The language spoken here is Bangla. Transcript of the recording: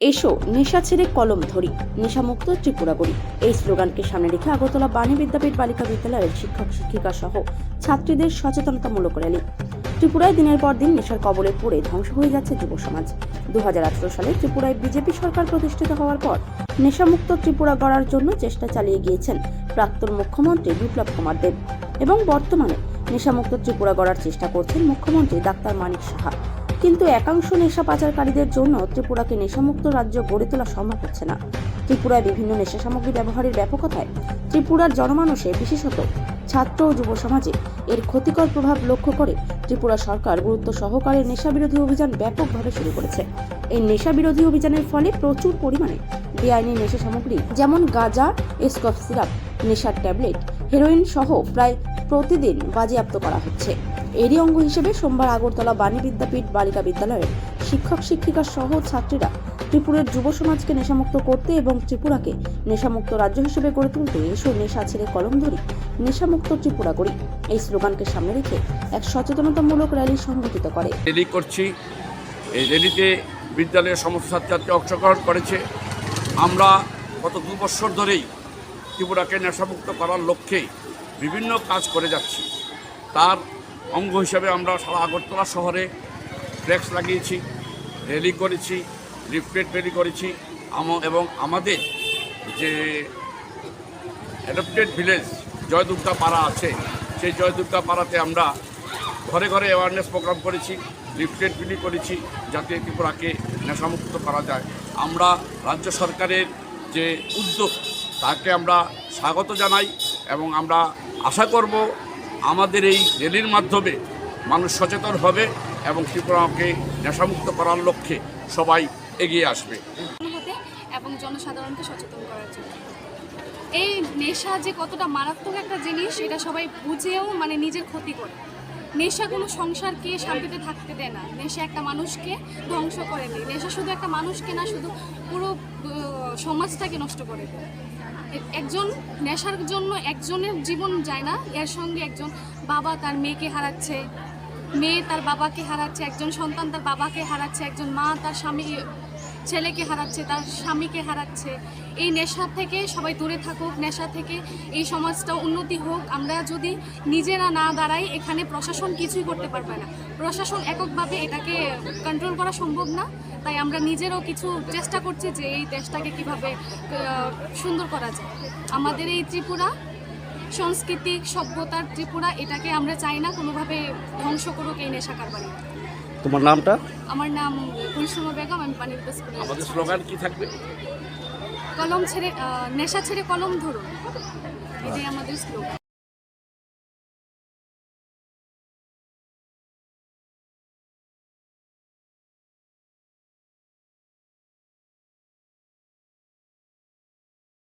এসো, নেশা ছেড়ে কলম ধরি, নেশামুক্ত ত্রিপুরা গড়ি এই স্লোগানকে সামনে রেখে আগরতলা বাণী বিদ্যাপীঠ বালিকা বিদ্যালয়ের শিক্ষক, শিক্ষিকা সহ ছাত্রীদের সচেতনতামূলক র্যালি। ত্রিপুরায় দিনের পর দিন নেশার কবলে পড়ে ধ্বংস হয়ে যাচ্ছে যুব সমাজ। দু হাজার আঠারো সালে ত্রিপুরায় বিজেপি সরকার প্রতিষ্ঠিত হওয়ার পর নেশামুক্ত ত্রিপুরা গড়ার জন্য চেষ্টা চালিয়ে গিয়েছেন প্রাক্তন মুখ্যমন্ত্রী বিপ্লব কুমার দেব। এবং বর্তমানে নেশামুক্ত ত্রিপুরা গড়ার চেষ্টা করছেন মুখ্যমন্ত্রী ডাক্তার মানিক সাহা। কিন্তু একাংশ নেশা পাচারকারীদের জন্য ত্রিপুরাকে নেশামুক্ত রাজ্য গড়ে তোলা সম্ভব হচ্ছে না। ত্রিপুরায় বিভিন্ন নেশা সামগ্রী ব্যবহারের ব্যাপকতায় ত্রিপুরার জনমানসে, বিশেষত ছাত্র ও যুব সমাজে, এর ক্ষতিকর প্রভাব লক্ষ্য করে ত্রিপুরা সরকার গুরুত্ব সহকারে নেশা বিরোধী অভিযান ব্যাপকভাবে শুরু করেছে। এই নেশা বিরোধী অভিযানের ফলে প্রচুর পরিমাণে বেআইনি নেশা সামগ্রী যেমন গাঁজা, এসকফ সিরাপ, নেশার ট্যাবলেট, হেরোইন সহ প্রায় প্রতিদিন বাজেয়াপ্ত করা হচ্ছে। এরই অঙ্গ হিসেবে সোমবার আগরতলা বাণী বিদ্যাপীঠ বালিকা বিদ্যালয়ের শিক্ষক শিক্ষিকা সহ ছাত্রীরা ত্রিপুরের যুব সমাজকে নেশামুক্ত করতে এবং ত্রিপুরাকে নেশামুক্ত রাজ্য হিসেবে গড়ে তুলতে এসো নেশা ছেড়ে কলম ধরি, নেশামুক্ত ত্রিপুরা করি। এই স্লোগানকে সামনে রেখে এক সচেতনতামূলক র্যালি সংগঠিত করে। র্যালি করছি। এই র্যালিতে বিদ্যালয়ের সমস্ত ছাত্রছাত্রী অংশগ্রহণ করেছে। আমরা গত দু বছর ধরেই ত্রিপুরাকে নেশামুক্ত করার লক্ষ্যে বিভিন্ন কাজ করে যাচ্ছি। তার অঙ্গ হিসাবে আমরা সারা আগরতলা শহরে ফ্লেক্স লাগিয়েছি র্যালি করেছি লিফলেট র্যালি করেছি। এবং আমাদের যে অ্যাডপ্টেড ভিলেজ জয়দুর্গা পাড়া আছে, সেই জয়দুর্গা পাড়াতে আমরা ঘরে ঘরে অ্যাওয়ারনেস প্রোগ্রাম করেছি লিফলেট বিলি করেছি, যাতে ত্রিপুরাকে নেশামুক্ত করা যায়। আমরা রাজ্য সরকারের যে উদ্যোগ, তাকে আমরা স্বাগত জানাই এবং আমরা আশা করব আমাদের এই র্যালির মাধ্যমে মানুষ সচেতন হবে এবং ত্রিপুরাকে নেশামুক্ত করার লক্ষ্যে সবাই এগিয়ে আসবে। এবং জনসাধারণকে সচেতন করার জন্য। এই নেশা যে কতটা মারাত্মক একটা জিনিস এটা সবাই বুঝেও মানে নিজের ক্ষতি করে। নেশা কোনো সংসারকে শান্তিতে থাকতে দেয় না। নেশা একটা মানুষকে ধ্বংস করে দেয়। নেশা শুধু একটা মানুষকে না, শুধু পুরো সমাজটাকে নষ্ট করে দেয়। একজন নেশার জন্য একজনের জীবন যায় না। এর সঙ্গে একজন বাবা তার মেয়েকে হারাচ্ছে। মেয়ে তার বাবাকে হারাচ্ছে, একজন সন্তান তার বাবাকে হারাচ্ছে, একজন মা তার স্বামী ছেলেকে হারাচ্ছে, তার স্বামীকে হারাচ্ছে। এই নেশা থেকে সবাই দূরে থাকুক, নেশা থেকে এই সমাজটা উন্নতি হোক। আমরা যদি নিজেরা না দাঁড়াই, এখানে প্রশাসন কিছুই করতে পারবে না। প্রশাসন এককভাবে এটাকে কন্ট্রোল করা সম্ভব না। তাই আমরা নিজেরও কিছু চেষ্টা করছি যে এই দেশটাকে কীভাবে সুন্দর করা যায়। আমাদের এই ত্রিপুরা সাংস্কৃতিক সভ্যতার ত্রিপুরা, এটাকে আমরা চাই না কোনোভাবে ধ্বংস করুক এই নেশা কারবারি। তোমার নামটা? আমার নাম কুলসুমা বেগম আমি পানির স্কুল আমাদের স্লোগান কি থাকবে? কলম ছেড়ে নেশা ছেড়ে কলম ধরুন এটাই আমাদের স্লোগান।